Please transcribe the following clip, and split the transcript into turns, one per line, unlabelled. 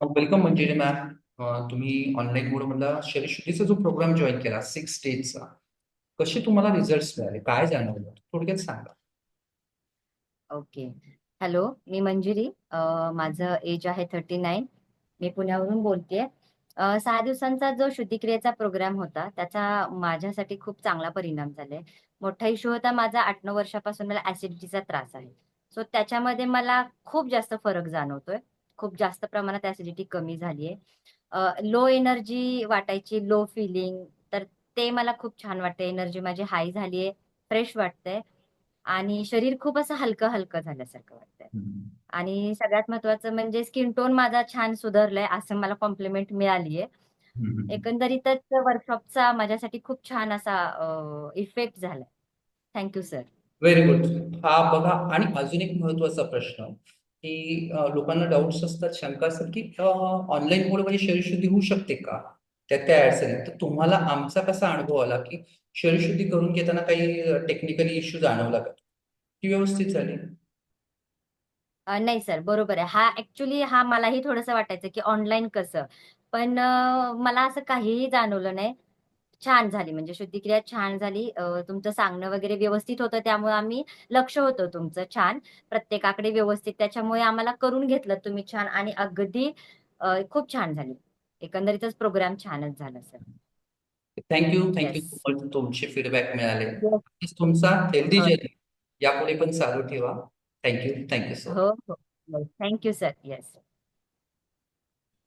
Welcome Manjiri ma'am तुम्ही online मोडमधला शरीरशुद्धीचा जो प्रोग्राम जॉईन केला सिक्स डेजचा कसे तुम्हाला रिझल्ट मिळाले? काय जाणवलं? थोडक्यात सांगा.
ओके हॅलो मी मंजिरी. माझं एज आहे थर्टी नाईन मी पुण्यावरून बोलतेय. सहा दिवसांचा जो शुद्धिक्रियेचा प्रोग्राम होता त्याचा माझ्यासाठी खूप चांगला परिणाम झालाय. मोठा इश्यू होता माझा आठ नऊ वर्षापासून मला ऍसिडिटीचा त्रास आहे. सो त्याच्यामध्ये मला खूप जास्त फरक जाणवतोय. खूप जास्त प्रमाणात ऍसिडिटी कमी झालीये. लो एनर्जी वाटायची लो फिलिंग तर ते मला खूप छान वाटतंय. एनर्जी माझी हाय झालीये फ्रेश वाटतंय. आणि शरीर खूप असं हलकं हलकं झाल्यासारखं वाटतंय. आणि सगळ्यात महत्वाचं म्हणजे स्किन टोन माझा छान सुधारलाय असं मला कॉम्प्लिमेंट मिळालीये. एकंदरीतच वर्कशॉपचा माझ्यासाठी खूप छान असा इफेक्ट झालाय. थँक्यू सर
व्हेरी गुड हा बघा आणि अजून एक महत्त्वाचा प्रश्न. की लोकांना डाऊट्स असतात शंका असतात की ऑनलाईन मोडमध्ये शरीरशुद्धी होऊ शकते का? त्यात त्या अडचणी तर तुम्हाला आमचा कसा अनुभव आला की शरीरशुद्धी करून घेताना काही टेक्निकली इश्यू जाणवला का? ती व्यवस्थित झाली.
नाही सर बरोबर आहे. हा ऍक्च्युली हा मलाही थोडंसं वाटायचं की ऑनलाईन कसं? पण मला असं काहीही जाणवलं नाही. छान झाली. म्हणजे शुद्धिक्रिया छान झाली. तुमचं सांगणं वगैरे व्यवस्थित होतं त्यामुळे आम्ही लक्ष होतं तुमचं छान. प्रत्येकाकडे व्यवस्थित त्याच्यामुळे आम्हाला करून घेतलं तुम्ही छान आणि अगदी खूप छान झाली. एकंदरीतच प्रोग्राम छानच झाला sir.
Thank you thank you
yes
तुमचे फीडबॅक मिळाले. तुमचा हेल्दी
हो.
जर्नी यापुढे पण चालू ठेवा. थँक्यू थँक्यू सो
हो हो. Thank you sir yes